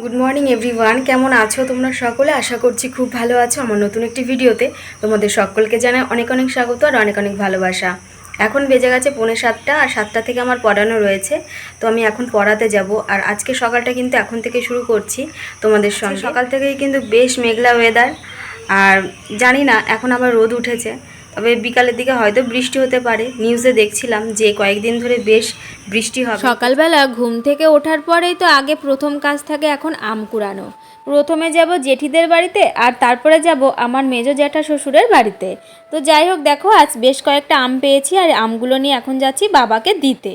Good morning everyone কেমন আছো তোমরা সকলে? আশা করছি খুব ভালো আছো আমার নতুন একটি ভিডিওতে। তোমাদের সকলকে জানাই অনেক অনেক স্বাগত আর অনেক অনেক ভালোবাসা। এখন বেজে গেছে পৌনে সাতটা আর সাতটা থেকে আমার পড়ানো রয়েছে। তো আমি এখন পড়াতে যাব আর আজকে সকালটা কিন্তু এখন থেকে শুরু করছি তোমাদের সঙ্গে। সকাল থেকেই কিন্তু বেশ মেঘলা ওয়েদার আর জানি না এখন আবার রোদ উঠেছে। তবে বিকালের দিকে হয়তো বৃষ্টি হতে পারে। নিউজে দেখছিলাম যে কয়েকদিন ধরে বেশ বৃষ্টি হবে। সকালবেলা ঘুম থেকে ওঠার পরেই তো আগে প্রথম কাজ থাকে এখন আম কুড়ানো। প্রথমে যাব জেঠিদের বাড়িতে আর তারপরে যাব আমার মেজো জ্যাঠা শ্বশুরের বাড়িতে। তো যাই হোক, দেখো, আজ বেশ কয়েকটা আম পেয়েছি আর আমগুলো নিয়ে এখন যাচ্ছি বাবাকে দিতে।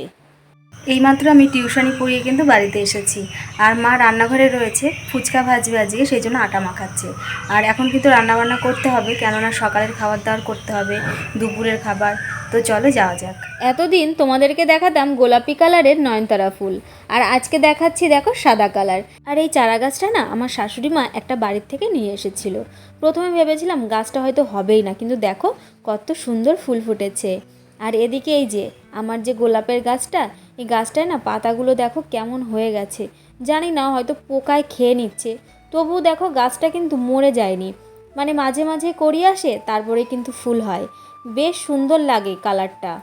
এইমাত্র আমি টিউশনি পড়িয়ে কিন্তু বাড়িতে এসেছি। আর মা রান্নাঘরে রয়েছে, ফুচকা ভাজবে আজকে সেই জন্য আটা মাখাচ্ছে। আর এখন কিন্তু রান্নাবান্না করতে হবে, কেননা সকালের খাবার দাবার করতে হবে, দুপুরের খাবার। তো চলো যাওয়া যাক। এতদিন তোমাদেরকে দেখাতাম গোলাপি কালারের নয়নতারা ফুল, আর আজকে দেখাচ্ছি দেখো সাদা কালার। আর এই চারা গাছটা না আমার শাশুড়ি মা একটা বাড়ির থেকে নিয়ে এসেছিল। প্রথমে ভেবেছিলাম গাছটা হয়তো হবেই না, কিন্তু দেখো কত সুন্দর ফুল ফুটেছে। আর এদিকে এই যে, আমার যে গোলাপের গাছটা এই গাছটায় না পাতাগুলো দেখো কেমন হয়ে গেছে। জানি না, হয়তো পোকায় খেয়ে নিচ্ছে। তবুও দেখো গাছটা কিন্তু মরে যায়নি। মানে মাঝে মাঝে করি আসে, তারপরে কিন্তু ফুল হয়। বেশ সুন্দর লাগে কালারটা।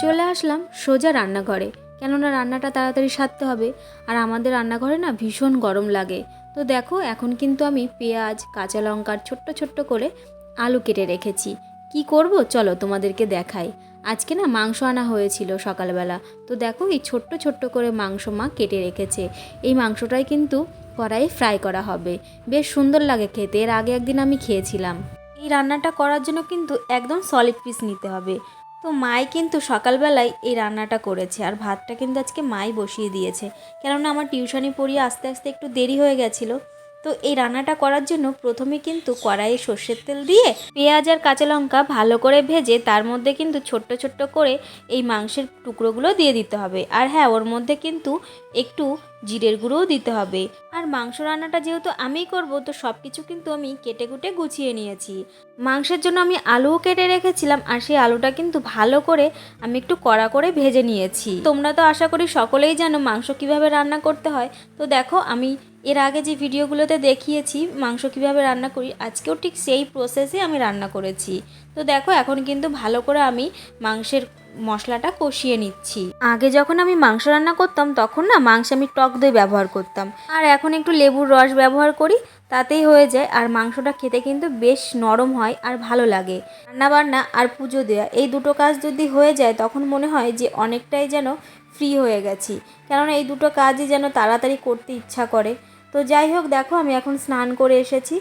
চলে আসলাম সোজা রান্নাঘরে। কেননা রান্নাটা তাড়াতাড়ি সারতে হবে। আর আমাদের রান্নাঘরে না ভীষণ গরম লাগে। তো দেখো, এখন কিন্তু আমি পেঁয়াজ, কাঁচা লঙ্কার ছোট্ট ছোট্ট করে আলু কেটে রেখেছি। কি করব? চলো তোমাদেরকে দেখাই। আজকে না মাংস আনা হয়েছিল সকালবেলা। তো দেখো এই ছোট্ট ছোট্ট করে মাংস মা কেটে রেখেছে। এই মাংসটাই কিন্তু কড়াইয়ে ফ্রাই করা হবে। বেশ সুন্দর লাগে খেতে। এর আগে একদিন আমি খেয়েছিলাম। এই রান্নাটা করার জন্য কিন্তু একদম সলিড পিস নিতে হবে। তো মাই কিন্তু সকালবেলায় এই রান্নাটা করেছে। আর ভাতটা কিন্তু আজকে মাই বসিয়ে দিয়েছে। কেননা আমার টিউশনি পড়িয়ে আস্তে আস্তে একটু দেরি হয়ে গেছিল। তো এই রান্নাটা করার জন্য প্রথমে কিন্তু কড়াইয়ে সর্ষের তেল দিয়ে পেঁয়াজ আর কাঁচা লঙ্কা ভালো করে ভেজে তার মধ্যে কিন্তু ছোট্ট ছোট্ট করে এই মাংসের টুকরোগুলো দিয়ে দিতে হবে। আর হ্যাঁ ওর মধ্যে কিন্তু একটু জিরের গুঁড়োও দিতে হবে। আর মাংস রান্নাটা যেহেতু আমিই করব, তো সব কিছু কিন্তু আমি কেটে কুটে গুছিয়ে নিয়েছি। মাংসের জন্য আমি আলুও কেটে রেখেছিলাম, আর সেই আলুটা কিন্তু ভালো করে আমি একটু কড়া করে ভেজে নিয়েছি। তোমরা তো আশা করি সকলেই জানো মাংস কীভাবে রান্না করতে হয়। তো দেখো, আমি এর আগে যে ভিডিওগুলোতে দেখিয়েছি মাংস কীভাবে রান্না করি, আজকেও ঠিক সেই প্রসেসে আমি রান্না করেছি। তো দেখো, এখন কিন্তু ভালো করে আমি মাংসের মশলাটা কষিয়ে নিচ্ছি। আগে যখন আমি মাংস রান্না করতাম, তখন না মাংসে আমি টক দই ব্যবহার করতাম। আর এখন একটু লেবুর রস ব্যবহার করি, তাতেই হয়ে যায়। আর মাংসটা খেতে কিন্তু বেশ নরম হয় আর ভালো লাগে। রান্না বান্না আর পুজো দেওয়া এই দুটো কাজ যদি হয়ে যায়, তখন মনে হয় যে অনেকটাই যেন ফ্রি হয়ে গেছি। কেননা এই দুটো কাজই যেন তাড়াতাড়ি করতে ইচ্ছা করে। তো যাই হোক, দেখো আমি এখন স্নান করে এসেছি।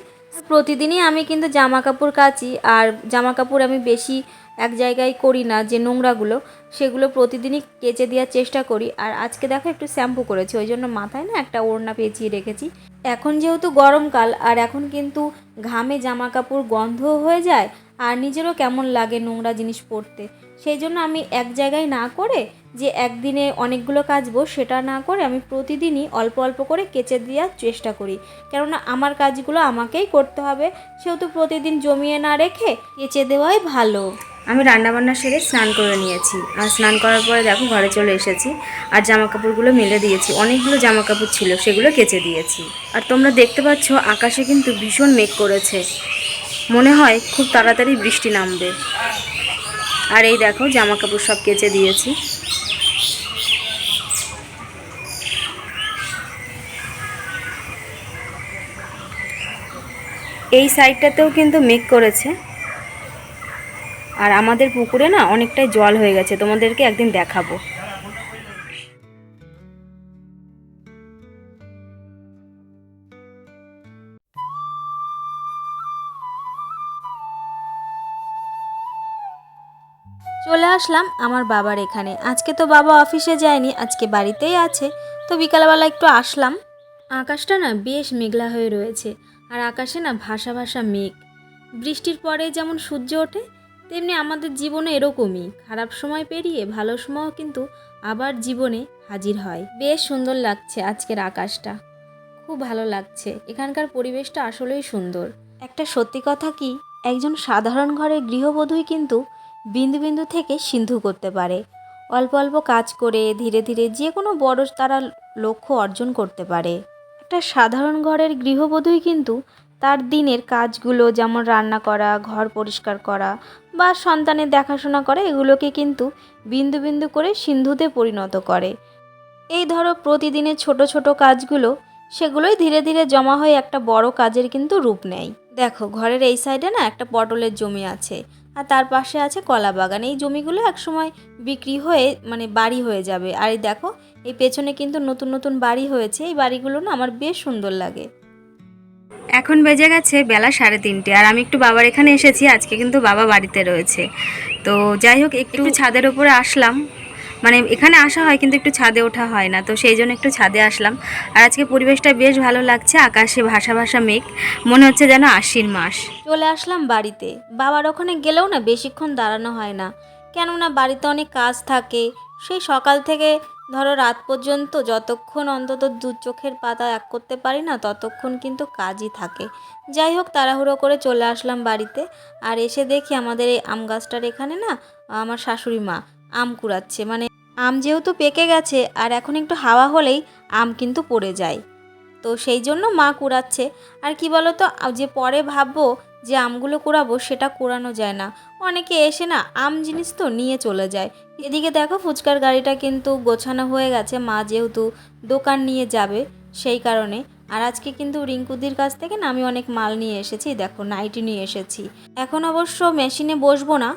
প্রতিদিনই আমি কিন্তু জামা কাপড় কাচি, আর জামা কাপড় আমি বেশি এক জায়গায় করি না, যে নোংরাগুলো, সেগুলো প্রতিদিনই কেচে দেওয়ার চেষ্টা করি। আর আজকে দেখো একটু শ্যাম্পু করেছি, ওই জন্য মাথায় না একটা ওড়না পেঁচিয়ে রেখেছি। এখন যেহেতু গরমকাল, আর এখন কিন্তু ঘামে জামা কাপড় গন্ধও হয়ে যায়, আর নিজেরও কেমন লাগে নোংরা জিনিস পরতে। সেই জন্য আমি এক জায়গায় না করে যে একদিনে অনেকগুলো কাচবো সেটা না করে আমি প্রতিদিনই অল্প অল্প করে কেচে দেওয়ার চেষ্টা করি। কেননা আমার কাজগুলো আমাকেই করতে হবে। সেহেতু প্রতিদিন জমিয়ে না রেখে কেচে দেওয়াই ভালো। আমি রান্নাবান্না সেরে স্নান করে নিয়েছি। আর স্নান করার পরে দেখো ঘরে চলে এসেছি। আর জামা কাপড়গুলো মেলে দিয়েছি। অনেকগুলো জামা কাপড় ছিল, সেগুলো কেচে দিয়েছি। আর তোমরা দেখতে পাচ্ছ, আকাশে কিন্তু ভীষণ মেঘ করেছে। মনে হয় খুব তাড়াতাড়ি বৃষ্টি নামবে। আর এই দেখো জামা কাপড় সব কেচে দিয়েছি। এই সাইডটাতেও কিন্তু মেক করেছে। আর আমাদের পুকুরে না অনেকটাই জল হয়ে গেছে, তোমাদেরকে একদিন দেখাবো। চলে আসলাম আমার বাবার এখানে। আজকে তো বাবা অফিসে যায়নি, আজকে বাড়িতেই আছে। তো বিকালবেলা একটু আসলাম। আকাশটা না বেশ মেঘলা হয়ে রয়েছে, আর আকাশে না ভাসা ভাসা মেঘ। বৃষ্টির পরে যেমন সূর্য ওঠে, তেমনি আমাদের জীবনে এরকমই। খারাপ সময় পেরিয়ে ভালো সময়ও কিন্তু আবার জীবনে হাজির হয়। বেশ সুন্দর লাগছে আজকের আকাশটা। খুব ভালো লাগছে। এখানকার পরিবেশটা আসলেই সুন্দর। একটা সত্যি কথা কি, একজন সাধারণ ঘরের গৃহবধূই কিন্তু বিন্দু বিন্দু থেকে সিন্ধু করতে পারে। অল্প অল্প কাজ করে ধীরে ধীরে যে কোনো বড় তারা লক্ষ্য অর্জন করতে পারে। একটা সাধারণ ঘরের গৃহবধূই কিন্তু তার দিনের কাজগুলো যেমন রান্না করা, ঘর পরিষ্কার করা বা সন্তানের দেখাশোনা করা, এগুলোকে কিন্তু বিন্দু বিন্দু করে সিন্ধুতে পরিণত করে। এই ধরো প্রতিদিনের ছোট ছোট কাজগুলো, সেগুলোই ধীরে ধীরে জমা হয়ে একটা বড় কাজের কিন্তু রূপ নেয়। দেখো, ঘরের এই সাইডে না একটা পটলের জমি আছে। আর তার পাশে আছে কলা বাগান। এই জমিগুলো একসময় বিক্রি হয়ে মানে বাড়ি হয়ে যাবে। আর এই দেখো এই পেছনে কিন্তু নতুন নতুন বাড়ি হয়েছে। এই বাড়িগুলো না আমার বেশ সুন্দর লাগে। এখন বেজে গেছে বেলা সাড়ে তিনটে। আর আমি একটু বাবার এখানে এসেছি আজকে কিন্তু বাবা বাড়িতে রয়েছে। তো যাই হোক একটু ছাদের ওপরে আসলাম। মানে এখানে আসা হয় কিন্তু একটু ছাদে ওঠা হয় না, তো সেই জন্য একটু ছাদে আসলাম। আর আজকে পরিবেশটা বেশ ভালো লাগছে, আকাশে ভাসা ভাসা মেঘ, মনে হচ্ছে যেন আশ্বিন মাস। চলে আসলাম বাড়িতে। বাবার ওখানে গেলেও না বেশিক্ষণ দাঁড়ানো হয় না। কেননা বাড়িতে অনেক কাজ থাকে। সেই সকাল থেকে ধরো রাত পর্যন্ত যতক্ষণ অন্তত দু চোখের পাতা এক করতে পারি না, ততক্ষণ কিন্তু কাজই থাকে। যাই হোক, তাড়াহুড়ো করে চলে আসলাম বাড়িতে। আর এসে দেখি আমাদের এই আম গাছটার এখানে না, আমার শাশুড়ি মা আম কুড়াচ্ছে। মানে আম যেহেতু পেকে গেছে আর এখন একটু হাওয়া হলেই আম কিন্তু পড়ে যায়। তো সেই জন্য মা কুড়াচ্ছে। আর কি বলো তো যে পরে ভাববো যে আমগুলো কুড়াবো সেটা কুড়ানো যায় না। অনেকে এসে না আম জিনিস তো নিয়ে চলে যায়। এদিকে দেখো ফুচকার গাড়িটা কিন্তু গোছানো হয়ে গেছে, মা যেহেতু দোকান নিয়ে যাবে সেই কারণে। আর আজকে কিন্তু রিঙ্কুদির কাছ থেকে না আমি অনেক মাল নিয়ে এসেছি, দেখো নাইটি নিয়ে এসেছি। এখন অবশ্য মেশিনে বসবো না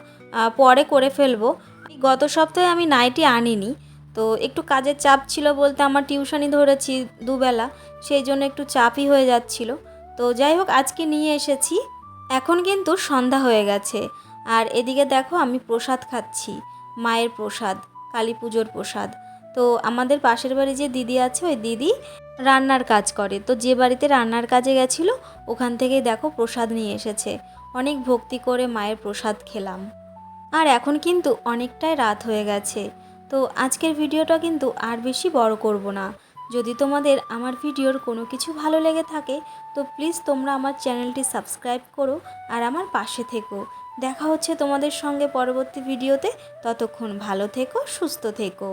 পরে করে ফেলব। গত সপ্তাহে আমি নাইটি আনিনি, তো একটু কাজের চাপ ছিল বলতে আমার টিউশনি ধরেছি দুবেলা, সেই জন্য একটু চাপই হয়ে যাচ্ছিল। তো যাই হোক, আজকে নিয়ে এসেছি, এখন কিন্তু সন্ধ্যা হয়ে গেছে। আর এদিকে দেখো, আমি প্রসাদ খাচ্ছি, মায়ের প্রসাদ, কালী পুজোর প্রসাদ। তো আমাদের পাশের বাড়ি যে দিদি আছে, ওই দিদি রান্নার কাজ করে। তো যে বাড়িতে রান্নার কাজে গেছিল, ওখান থেকেই দেখো প্রসাদ নিয়ে এসেছে। অনেক ভক্তি করে মায়ের প্রসাদ খেলাম। আর এখন কিন্তু অনেকটাই রাত হয়ে গেছে। তো আজকের ভিডিওটা কিন্তু আর বেশি বড় করব না। যদি তোমাদের আমার ভিডিওর কোনো কিছু ভালো লেগে থাকে, তো প্লিজ তোমরা আমার চ্যানেলটি সাবস্ক্রাইব করো আর আমার পাশে থেকো। দেখা হচ্ছে তোমাদের সঙ্গে পরবর্তী ভিডিওতে। ততক্ষণ ভালো থেকো, সুস্থ থেকো।